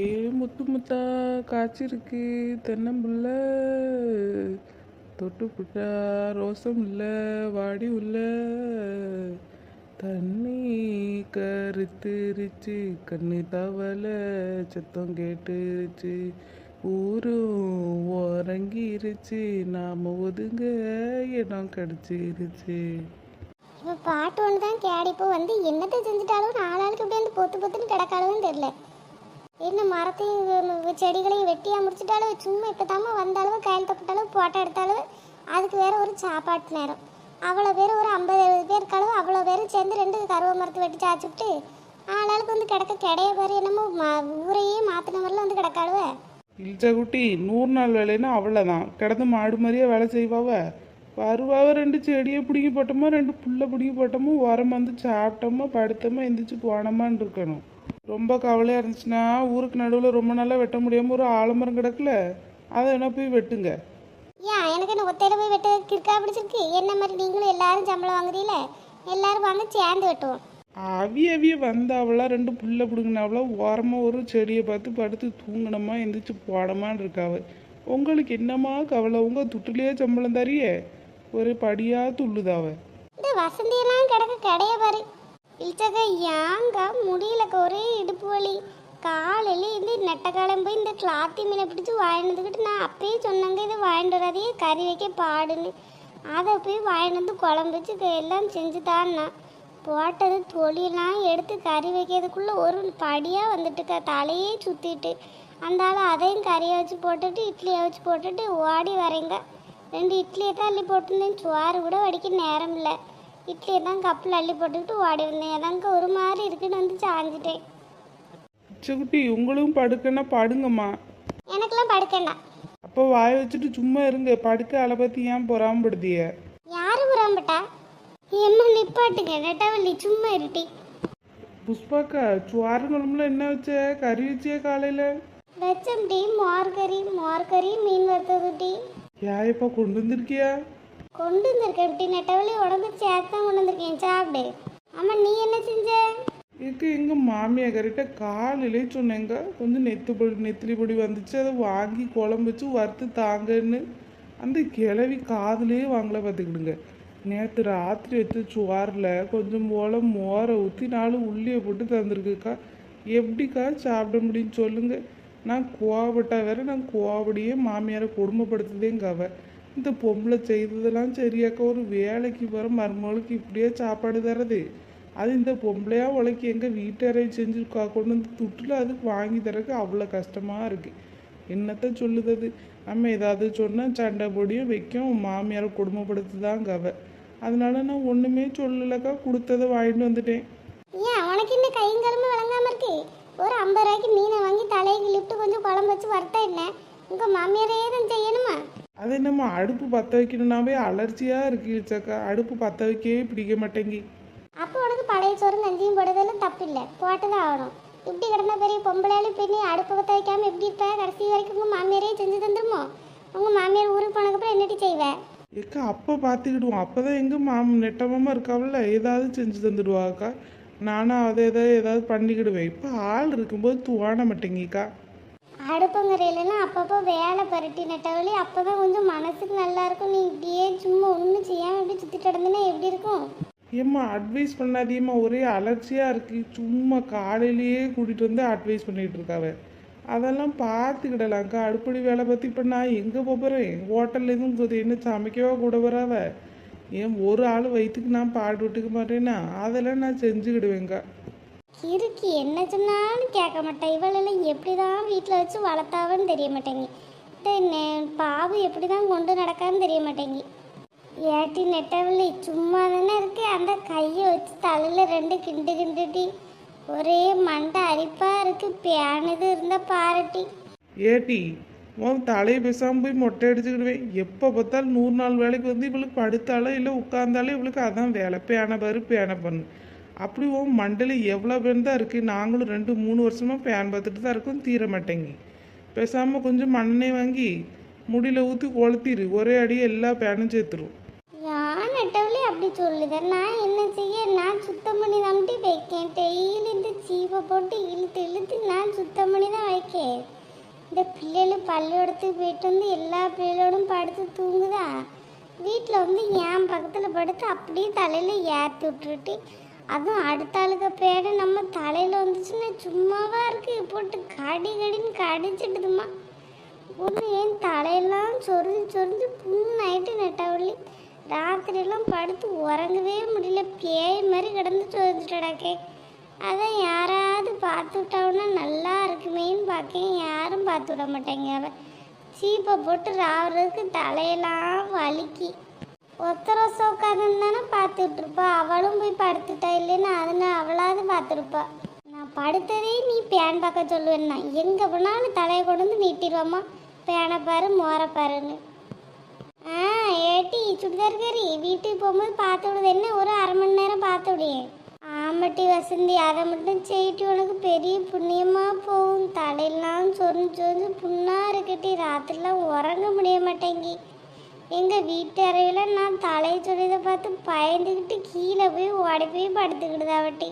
ஏ முத்து முத்தா காய்ச்சிருக்கு. தென்னம்புள்ள தொட்டு புட்டா ரோசம் உள்ள வாடி உள்ள தண்ணி கருத்துருச்சு கண்ணு தவளை சத்தம் கேட்டுருச்சு. ஊரும் உறங்கிருச்சு நாம ஒதுங்க இடம் கிடச்சிருச்சு. இப்போ பாட்டு ஒன்று தான் கேடிப்போ வந்து என்னத்தை செஞ்சுட்டாலும் நாலாளுக்கு அப்படியே வந்து பொத்து பொத்துன்னு கிடக்காலும் தெரியல. என்ன மரத்தையும் செடிகளையும் வெட்டியாக முடிச்சிட்டாலும் சும்மா இப்போ தாம வந்தாலும் கையில் தப்பிட்டாலும் போட்டோ எடுத்தாலும் அதுக்கு வேறு ஒரு சாப்பாட்டு நேரம். அவ்வளோ பேர் ஒரு ஐம்பது எழுபது பேர் இருக்காலும் அவ்வளோ பேரும் சேர்ந்து ரெண்டு கருவ மரத்தை வெட்டி சாச்சுட்டு ஆளாளுக்கு வந்து கிடக்க கிடைய பாரு என்னமோ ம- ஊரையே மாற்றின மாதிரிலாம் வந்து கிடக்காளுவ. இல்ச்சா குட்டி நூறு நாள் வேலைன்னா அவ்வளோதான். கிடந்து மாடு மாதிரியே வேலை செய்வாவ. வருவாவ ரெண்டு செடியை பிடிங்கி போட்டோமோ ரெண்டு புல்லை பிடிங்கி போட்டோமோ உரம் வந்து சாப்பிட்டோமோ படுத்தோமோ எந்திரிச்சு போனோமான்னு இருக்கணும். ரொம்ப கவலையாக இருந்துச்சுன்னா ஊருக்கு நடுவில் ரொம்ப நாளாக வெட்ட முடியாமல் ஒரு ஆலமரம் கிடக்கல அதை வேணா போய் வெட்டுங்க. ஏன் எனக்கு என்ன ஒத்தையில போய் வெட்ட கிறுக்கா பிடிச்சிருக்கு. என்ன மாதிரி நீங்களும் எல்லாரும் சம்பளம் வாங்குறீல? எல்லாரும் வாங்க சேர்ந்து வெட்டுவோம். அவிய அவிய வந்தாவளா ரெண்டு புல்லை பிடுங்கினாவளா ஓரமாக ஒரு செடியை பார்த்து படுத்து தூங்கணுமா எந்திரிச்சு போடமான்னு இருக்காவ உங்களுக்கு என்னம்மா கவலை? உங்கள் துட்டுலேயே சம்பளம் தரியே. ஒரு படியாக துள்ளுதாவ இந்த வசந்தியெல்லாம் கிடக்க கிடைய பாரு. இல்ச்சக்கா ஏங்க முடியலக்க ஒரே இடுப்பு வலி. காலையில இந்த நெட்டக்காலம் போய் இந்த கிளாத்தி மீனை பிடிச்சி வாங்கினதுக்கிட்டு நான் அப்பயே சொன்னாங்க இதை வாங்கிட்டு வராதே கறி வைக்க பாடுன்னு. அதை போய் வாங்கிட்டு வந்து குழம்பு வச்சு எல்லாம் செஞ்சு தான்னா போட்டது தொழிலாம் எடுத்து கறி வைக்கிறதுக்குள்ளே ஒரு படியாக வந்துட்டுக்கா தலையே சுற்றிட்டு அந்த ஆள் அதையும் கறியை வச்சு போட்டுட்டு இட்லியை வச்சு போட்டுட்டு ஓடி வரேங்க. ரெண்டு இட்லியை தான் அள்ளி போட்டிருந்தேன் சோறு கூட வடிக்க நேரம் இல்லை இட்லியை தான் கப்பில் அள்ளி போட்டுக்கிட்டு ஓடி வந்தேன் அதாங்க ஒரு மாதிரி இருக்குன்னு வந்து சாஞ்சிட்டேன். பிச்சைக்குட்டி உங்களும் படுக்கன்னா படுங்கம்மா. எனக்கெல்லாம் படுக்கண்டா. அப்போ வாய வச்சுட்டு சும்மா இருங்க. படுக்க அளை பற்றி ஏன் பொறாமப்படுதிய யாரு புறாம்பட்டா எம்மா நிப்பாட்டுங்க. நெட்டவள்ளி சும்மா இருட்டி. புஷ்பாக்கா சுவாறு குழம்புல என்ன வச்ச? கறி வச்சியா காலையில்? வச்சம் டீ. மோர் கறி மோர் கறி மீன் வறுத்தது டீ. யாயப்பா கொண்டு வந்திருக்கியா? கொண்டு வந்திருக்கேன் இப்படி நெட்டவழி உடம்பு சேர்த்து கொண்டு வந்திருக்கேன். சாப்பிடு. ஆமா நீ என்ன செஞ்ச? இதுக்கு எங்கள் மாமியார் காலையிலே சொன்னேங்க. கொஞ்சம் நெத்து பொடி நெத்திலி பொடி வந்துச்சு. அதை வாங்கி குழம்பு வச்சு வறுத்து தாங்கன்னு. அந்த கிளவி காதுலேயே வாங்கல பார்த்துக்கிடுங்க. நேற்று ராத்திரி வச்சு சுவாரில் கொஞ்சம் போல மோரை ஊற்றி நாலு உள்ளியை போட்டு தந்துருக்குக்கா. எப்படிக்கா சாப்பிட முடியும்னு சொல்லுங்க. நான் கோவப்பட்டா வேற நான் கோவப்படியே மாமியாரை கொடுமைப்படுத்துதேங்க அவள் இந்த பொம்பளை செய்ததெல்லாம் சரியாக்கா ஒரு வேலைக்கு போகிற மருமகளுக்கு இப்படியே சாப்பாடு தரது. அது இந்த பொம்பளையா உழைக்கி எங்கள் வீட்டறை செஞ்சு கொண்டு வந்து துட்டில் அதுக்கு வாங்கி தரக்கு அவ்வளோ கஷ்டமாக இருக்குது என்னத்த சொல்லுது அது நம்ம ஏதாவது சொன்னால் சண்டை பொடியும் வைக்கும். மாமியாரை கொடுமைப்படுத்துதாங்க கவ அதனால நான் ஒன்றுமே சொல்லலக்கா. கொடுத்ததை வாங்கிட்டு வந்துட்டேன். ஏன் உனக்கு இன்னும் கையும் கிளம்பு விளங்காம இருக்கு? ஒரு ஐம்பது ரூபாய்க்கு மீனை வாங்கி தலையை கிளிப்பிட்டு கொஞ்சம் குழம்பு வச்சு வறுத்தா என்ன? உங்கள் மாமியாரையே தான் செய்யணுமா? அது என்னம்மா அடுப்பு பற்ற வைக்கணும்னாவே அலர்ஜியாக இருக்கு அடுப்பு பற்ற வைக்கவே பிடிக்க மாட்டேங்கி. அப்போ உனக்கு பழைய சோறு கஞ்சியும் போடுறதெல்லாம் தப்பு இல்லை போட்டு தான் ஆகணும். இப்படி கிடந்தா பெரிய பொம்பளையாலும் பெண்ணி அடுப்பு பற்ற வைக்காம எப்படி இருப்ப? கடைசி வரைக்கும் உங்க மாமியாரே செஞ்சு தந்துருமோ? உங்க மாமியார் ஊருக்கு போனதுக்கப்புறம் என்னடி செய்வ? ஏக்கா அப்போ பார்த்துக்கிடுவோம் அப்போ தான் எங்கள் மாம் நெட்டமாமா இருக்காவில்ல? ஏதாவது செஞ்சு தந்துடுவாக்கா நானும் அதை எதாவது ஏதாவது பண்ணிக்கிடுவேன். இப்போ ஆள் இருக்கும்போது தோண மாட்டேங்கிக்கா. அடுப்பங்கரையிலலாம் அப்பப்போ வேலை பரட்டி நட்டவழி அப்போ தான் கொஞ்சம் மனசுக்கு நல்லா இருக்கும். நீ இப்படியே சும்மா ஒன்றும் செய்யாமல் இப்படி சுற்றி கிடந்துன்னா எப்படி இருக்கும்? ஏம்மா அட்வைஸ் பண்ணாதீம்மா. ஒரே அலர்ச்சியாக இருக்கு. சும்மா காலையிலேயே கூட்டிகிட்டு வந்து அட்வைஸ் பண்ணிகிட்டு இருக்காவ. அதெல்லாம் பார்த்துக்கிடலாம்க்கா. அடுப்படி வேலை பற்றி இப்போ நான் எங்கே போகிறேன் ஹோட்டலில் எதுவும் கொ- என்ன சமைக்கவா கூட வராவ ஏன் ஒரு ஆள் வயிற்றுக்கு நான் பாடு விட்டுக்க மாட்டேன்னா? அதெல்லாம் நான் செஞ்சுக்கிடுவேங்க்கா இதுக்கு என்ன சொன்னாலும் கேட்க மாட்டேன் இவளெல்லாம் எப்படி தான் வீட்டில் வச்சு வளர்த்தாவன்னு தெரிய மாட்டேங்கி. இந்த பாவு எப்படி தான் கொண்டு நடக்கான்னு தெரிய மாட்டேங்கி. ஏட்டி நெட்டவள்ளி சும்மா தானே இருக்கு. அந்த கையை வச்சு தலையில் ரெண்டு கிண்டு கிண்டுட்டி ஒரே மண்டை அரிப்பாக இருக்கு. பேனது இருந்தால் பாரட்டி. ஏட்டி உன் தலையை பேசாமல் போய் மொட்டை அடிச்சுக்கிடுவேன். எப்போ பார்த்தாலும் நூறு நாள் வேலைக்கு வந்து இவளுக்கு படுத்தாலோ இல்லை உட்காந்தாலும் இவளுக்கு அதான் வேலை. பேன பாரு பேன பண்ணு. அப்படி உன் மண்டல எவ்வளோ பேன் தான் இருக்குது நாங்களும் ரெண்டு மூணு வருஷமாக பேன் பார்த்துட்டு தான் இருக்கோம். தீர மாட்டேங்கி. பேசாமல் கொஞ்சம் மண்ணெண்ணெய் வாங்கி முடியில் ஊற்றி கொளுத்திரு. ஒரே அடியே எல்லா பேனும் சேர்த்துரும். யான் நெட்டவள்ளி அப்படி சொல்லுத? நான் என்ன செய்ய? நான் சுத்தம் பண்ணி தான் வைக்கேன். டெய்லி இந்த சீப்பை போட்டு இழுத்து இழுத்து நான் சுத்தம் பண்ணி தான் வைக்கேன். இந்த பிள்ளைகள் பள்ளிக்கூடத்துக்கு போயிட்டு வந்து எல்லா பிள்ளைகளோடும் படுத்து தூங்குதா? வீட்டில் வந்து என் பக்கத்தில் படுத்து அப்படியே தலையில் ஏற்றி விட்டுட்டு அதுவும் அடுத்த ஆளுக்கு பேட நம்ம தலையில் வந்துச்சுன்னா சும்மாவா இருக்கு. போட்டு கடி கடின்னு கடிச்சிடுதுமா ஒன்று ஏன் தலையெல்லாம் சொரிஞ்சு சொரிஞ்சு புண்ணாயிட்டு நெட்டவள்ளி ராத்திரியெல்லாம் படுத்து உறங்கவே முடியல. பேய் மாதிரி கிடந்து சொரிஞ்சிட்டடாக்கே அதான் யாராவது பார்த்து விட்டாவுன்னா நல்லா இருக்குமேன்னு பார்க்கேன். யாரும் பார்த்து விட மாட்டேங்க சீப்பை போட்டு ராவுறதுக்கு தலையெல்லாம் வலிக்கி. ஒத்த ரோசம் உட்காந்துருந்தானே பார்த்துட்டு இருப்பா அவளும் போய் படுத்துட்டா இல்லைன்னு அதனால அவளாவது பார்த்துருப்பா. நான் படுத்ததே நீ பேன் பார்க்க சொல்லுவேன்னா. எங்கே போனாலும் தலையை கொண்டு வந்து நீட்டிடுவாம்மா. பேனை பாரு மோரை பாருன்னு. ஆ ஏட்டி சுடிதார்காரி வீட்டுக்கு போகும்போது பார்த்து விடுது. என்ன ஒரு அரை மணி நேரம் பார்த்து விடியே ஆமாட்டி வசந்தி அதை மட்டும் செய்யிட்டு உனக்கு பெரிய புண்ணியமாக போகும். தலையெல்லாம் சொரிஞ்சு சொரிஞ்சு புண்ணா இருக்கட்டி. ராத்திரிலாம் உறங்க முடிய மாட்டேங்கி. எங்கள் வீட்டு அறையில் நான் தலையை சொல்லியதை பார்த்து பயந்துக்கிட்டு கீழே போய் ஓடி போய் படுத்துக்கிடுதாவட்டி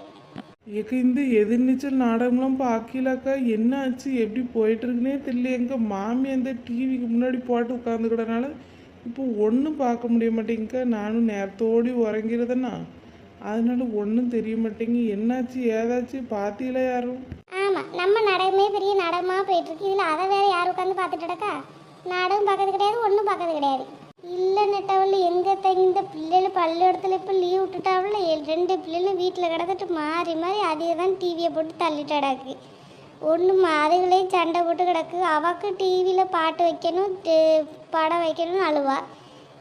ஏக்க இந்த எதிர்நீச்சல் நாடகம்லாம் பார்க்கலாக்கா என்ன ஆச்சு? எப்படி போயிட்டு இருக்குன்னே தெரியல எங்க மாமி அந்த டிவிக்கு முன்னாடி போட்டு உட்காந்துக்கிடனால இப்போ ஒன்றும் பார்க்க முடிய மாட்டேங்கக்கா நானும் நேரத்தோடி உறங்கிறதுனா அதனால ஒன்றும் தெரிய மாட்டேங்க என்னாச்சு? ஏதாச்சு? பார்த்தீங்களா யாரும்? ஆமாம் நம்ம நாடகமே பெரிய நாடகமாக போயிட்டுருக்கு. இதில் அதை வேற யார் உட்காந்து பார்த்துட்டுடக்கா நாடகம் பார்க்கறது கிடையாது ஒன்றும் பார்க்கறது கிடையாது. கேட்டவள் எங்கே இந்த பிள்ளைகள் பள்ளிக்கூடத்தில் இப்போ லீவ் விட்டுட்டாவில் ரெண்டு பிள்ளைகளும் வீட்டில் கிடந்துட்டு மாறி மாறி அதே தான் டிவியை போட்டு தள்ளிட்டடாக்கு ஒன்று அதுகளே சண்டை போட்டு கிடக்கு. அவக்கு டிவியில் பாட்டு வைக்கணும் படம் வைக்கணும்னு அழுவா.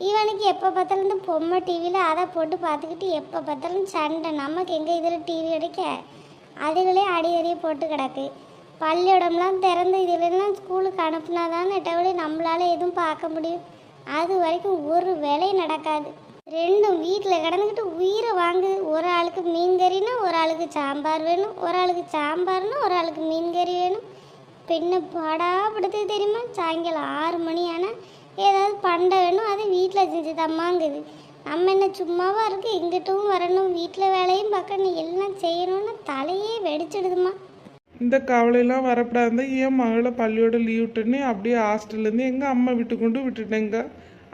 இவனுக்கு எப்போ பார்த்தாலும் இந்த பொம்மை டிவியில் அதை போட்டு பார்த்துக்கிட்டு எப்போ பார்த்தாலும் சண்டை. நமக்கு எங்கே இதில் டிவி அடிக்க அதுகளே அடி அடி போட்டு கிடக்கு. பள்ளியிடம்லாம் திறந்து இதுலலாம் ஸ்கூலுக்கு அனுப்புனா தான் நெட்டவழி நம்மளால் எதுவும் பார்க்க முடியும்? அது வரைக்கும் ஒரு வேலையும் நடக்காது. ரெண்டும் வீட்டில் கிடந்துக்கிட்டு உயிரை வாங்குது ஒரு ஆளுக்கு மீன் கறினா ஒரு ஆளுக்கு சாம்பார் வேணும் ஒரு ஆளுக்கு சாம்பார்னா ஒரு ஆளுக்கு மீன் கறி வேணும். பெண்ணை பாடாப்படுத்து தெரியுமா? சாயங்காலம் ஆறு மணி ஆனால் ஏதாவது பண்டை வேணும் அது வீட்டில் செஞ்சு தம்மாங்குது நம்ம என்ன சும்மாவாக இருக்குது இங்கிட்டும் வரணும் வீட்டில் வேலையும் பார்க்கணும் எல்லாம் செய்யணும்னு தலையே வெடிச்சிடுதுமா இந்த கவலையெல்லாம் வரப்படாது. என் மகளை பள்ளியோட லீவ் விட்டுன்னு அப்படியே ஹாஸ்டல்லேருந்து எங்கள் அம்மா விட்டு கொண்டு விட்டுட்டேங்க.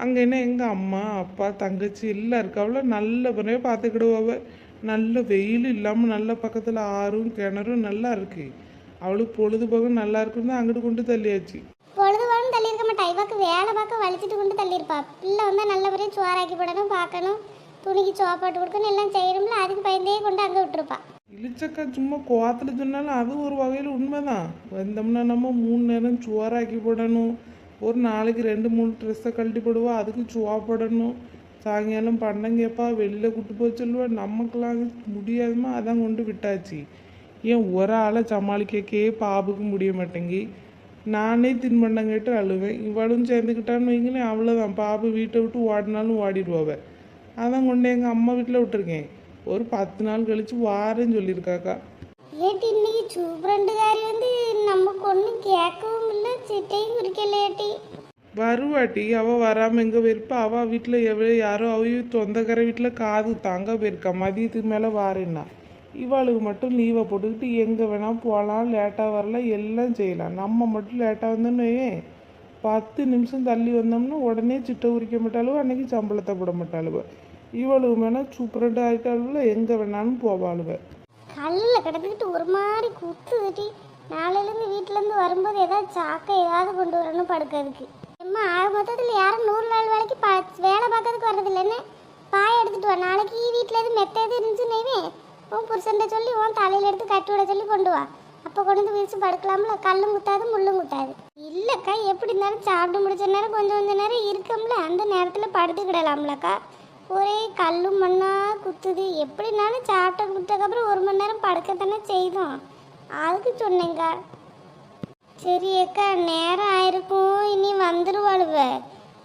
அங்கே என்ன எங்கள் அம்மா அப்பா தங்கச்சி எல்லாம் இருக்காவள நல்ல முறையாக பார்த்துக்கிடுவாவ நல்ல வெயில் இல்லாமல் நல்ல பக்கத்தில் ஆறும் கிணறும் நல்லா இருக்கு. அவளுக்கு பொழுதுபோக்கு நல்லா இருக்குன்னு தான் அங்கிட்டு கொண்டு தள்ளியாச்சு. பொழுதுவானும் தள்ளியிருக்க மாட்டா. இவாக்கு வேலை பார்க்க வலிச்சிட்டு கொண்டு தள்ளியிருப்பா. பிள்ளை வந்தால் நல்லபடியாக சோறாக்கி போடணும் பார்க்கணும் துணிக்கு சோப்பாட்டு கொடுக்கணும் எல்லாம் செய்யணும்ல. அதுக்கு பயந்தே கொண்டு அங்கே விட்டுருப்பா. இழிச்சக்கா சும்மா கோவத்தில் சொன்னாலும் அது ஒரு வகையில் உண்மைதான். வந்தோம்னா நம்ம மூணு நேரம் சுவராக்கி போடணும். ஒரு நாளைக்கு ரெண்டு மூணு ட்ரெஸ்ஸை கழட்டி போடுவா அதுக்கு சுவா போடணும். சாயங்காலம் பண்டம் கேட்பா வெளில கூட்டு போய் சொல்லுவா. நமக்கெல்லாம் முடியாதுமா அதான் கொண்டு விட்டாச்சு. ஏன் ஒரு ஆளை சமாளிக்கக்கே பாபுக்கு முடிய மாட்டேங்கி. நானே தின்பண்டம் கேட்டு அழுவேன். இவளும் சேர்ந்துக்கிட்டான்னு வைங்களேன் அவ்வளோதான் பாபு வீட்டை விட்டு ஓடினாலும் ஓடிடுவாவ. அதான் கொண்டு எங்கள் அம்மா வீட்டில் விட்டுருக்கேன். ஒரு பத்து நாள் கழிச்சு வாரேன்னு சொல்லியிருக்காக்கா. ஏட்டி இன்னைக்கு சூப்பரண்டுகாரி வந்து நமக்கு ஒன்றும் கேட்கவும் இல்லை சிட்டையும் குறிக்கல ஏட்டி. வருவாட்டி அவ வராம எங்க போயிருப்பா அவ வீட்டுல எவ்வளோ யாரோ அவையோ சொந்தக்கார வீட்டுல காது தாங்க போயிருக்கா மதியத்துக்கு மேல வாரேன்னா. இவாளுக்கு மட்டும் லீவை போட்டுக்கிட்டு எங்க வேணா போகலாம் லேட்டா வரலாம் எல்லாம் செய்யலாம். நம்ம மட்டும் லேட்டா வந்தோன்னு பத்து நிமிஷம் தள்ளி வந்தோம்னா உடனே சிட்டை உரிக்க மாட்டாளுவோ அன்னைக்கு சம்பளத்தை போட மாட்டாளுவ. இவளுக்கு வேணா சூப்பரண்ட் ஆயிட்டாளுவ எங்க வேணாலும் போவாளுவ. கல்லில் கிடந்துக்கிட்டு ஒரு மாதிரி குத்துதுட்டி நாளையிலேருந்து வீட்டிலேருந்து வரும்போது ஏதாவது சாக்கை ஏதாவது கொண்டு வரணும் படுக்கிறதுக்கு. அம்மா ஆக மொத்தத்தில் யாரும் நூறு நாள் வேலைக்கு ப வேலை பார்க்கறதுக்கு வர்றதில்லைன்னு பாய் எடுத்துட்டு வா. நாளைக்கு வீட்டில் எதுவும் மெத்த எது இருந்துச்சு நெய்வே உன் புருஷன்ட்ட சொல்லி உன் தலையில் எடுத்து கட்டி விட சொல்லி கொண்டு வா. அப்போ கொண்டு வந்து விரிச்சு படுக்கலாம்ல. கல்லும் குத்தாது முள்ளும் குத்தாது. இல்லைக்கா எப்படி இருந்தாலும் சாப்பிட்டு முடிச்ச நேரம் கொஞ்சம் கொஞ்ச நேரம் இருக்கோம்ல. அந்த நேரத்தில் படுத்துக்கிடலாம்லக்கா. ஒரே கல்லு மண்ணாக குத்துது. எப்படினாலும் சாப்பிட்ட குட்டதுக்கப்புறம் ஒரு மணி நேரம் படுக்கத்தானே செய்தோம். அதுக்கு சொன்னேங்க. சரி அக்கா நேரம் ஆயிருக்கும். இனி வந்துடுவாளுவ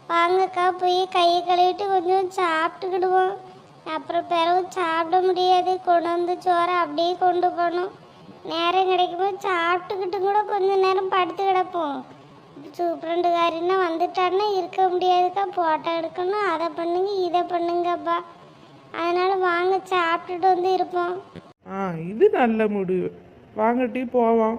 வாங்கக்கா போய் கையை கழுவிட்டு கொஞ்சம் சாப்பிட்டுக்கிடுவோம். அப்புறம் பிறகு சாப்பிட முடியாது. கொண்டு வந்து சோறை அப்படியே கொண்டு போகணும். நேரம் கிடைக்கும்போது சாப்பிட்டுக்கிட்டு கூட கொஞ்சம் நேரம் படுத்து கிடப்போம். சூப்பரண்டுக்காரின்னு வந்துட்டாருன்னா இருக்க முடியாதுக்கா ஃபோட்டோ எடுக்கணும் அதை பண்ணுங்க இதை பண்ணுங்கப்பா. அதனால வாங்க சாப்பிட்டுட்டு வந்து இருப்போம். ஆ இது நல்ல முடிவு. வாங்க டீ போவோம்.